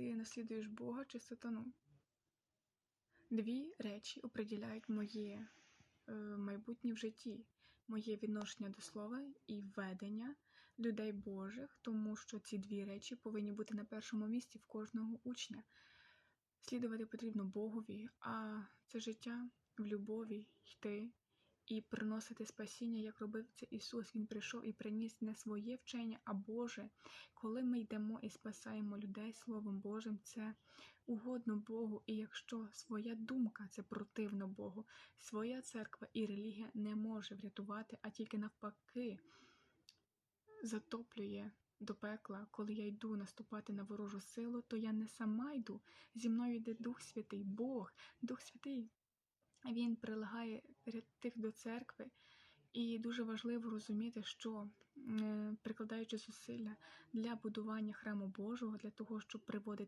ти наслідуєш Бога чи сатану. Дві речі определяють моє е, майбутнє в житті, моє відношення до слова і ведення людей Божих, тому що ці дві речі повинні бути на першому місці в кожного учня. Слідувати потрібно Богові, а це життя в любові йти і приносити спасіння, як робив це Ісус. Він прийшов і приніс не своє вчення, а Боже. Коли ми йдемо і спасаємо людей Словом Божим, це угодно Богу. І якщо своя думка це противно Богу, своя церква і релігія не може врятувати, а тільки навпаки затоплює до пекла, коли я йду наступати на ворожу силу, то я не сама йду. Зі мною йде Дух Святий, Бог, Дух Святий. Він прилагає тих до церкви, і дуже важливо розуміти, що прикладаючи зусилля для будування храму Божого, для того, щоб приводити